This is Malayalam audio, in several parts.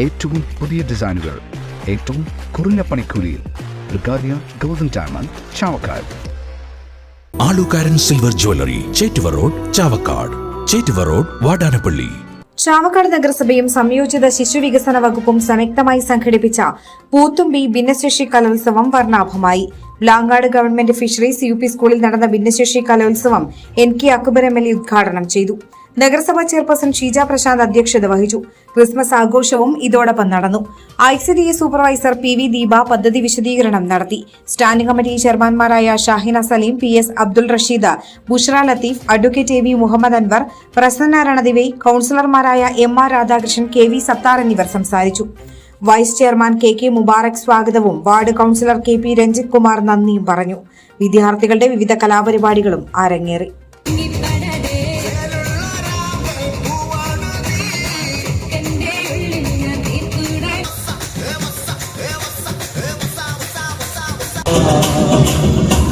ഏറ്റവും പുതിയ ഡിസൈനുകൾ ഏറ്റവും കുറഞ്ഞ പണിക്കൂലിയിൽ ബ്രിഗാദിയ golden diamond Chavakkad. Alukaran silver jewellery Chettuva road Chavakkad. Chettuva road Vadanappally. Chavakkad നഗരസഭയും സംയോജിത ശിശുവികസന വകുപ്പും സംയുക്തമായി സംഘടിപ്പിച്ച പൂത്തുമ്പി ഭിന്നശേഷി കലോത്സവം വർണാഭമായി. Blangad government fisheries U P സ്കൂളിൽ നടന്ന ഭിന്നശേഷി കലോത്സവം N K Akbar M L A ഉദ്ഘാടനം ചെയ്തു. നഗരസഭാ ചെയർപേഴ്സൺ ഷീജ പ്രശാന്ത് അധ്യക്ഷത വഹിച്ചു. ക്രിസ്മസ് ആഘോഷവും ഇതോടൊപ്പം നടന്നു. I supervisor P V Deepa പദ്ധതി വിശദീകരണം നടത്തി. Standing committee ചെയർമാൻമാരായ Shahina Saleem P S Abdul Rasheed Bushra Latheef advocate A V Muhammad Anwar Prasanna Ranadive കൌൺസിലർമാരായ M R Radhakrishnan K V Sathar എന്നിവർ സംസാരിച്ചു. Vice chairman K K Mubarak സ്വാഗതവും ward councillor K P Ranjith Kumar നന്ദിയും പറഞ്ഞു. വിദ്യാർത്ഥികളുടെ വിവിധ കലാപരിപാടികളും അരങ്ങേറി. Oh.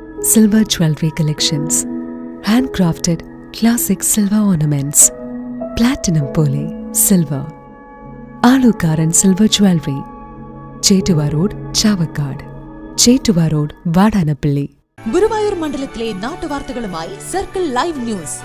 silver jewellery collections handcrafted classic silver ornaments platinum പോലെ silver Alukaran silver jewellery Chettuva road Chavakkad Chettuva road Vadanappally Guruvayur മണ്ഡലത്തിലെ നാട്ടുവാർത്തകളുമായി സർക്കിൾ ലൈവ് ന്യൂസ്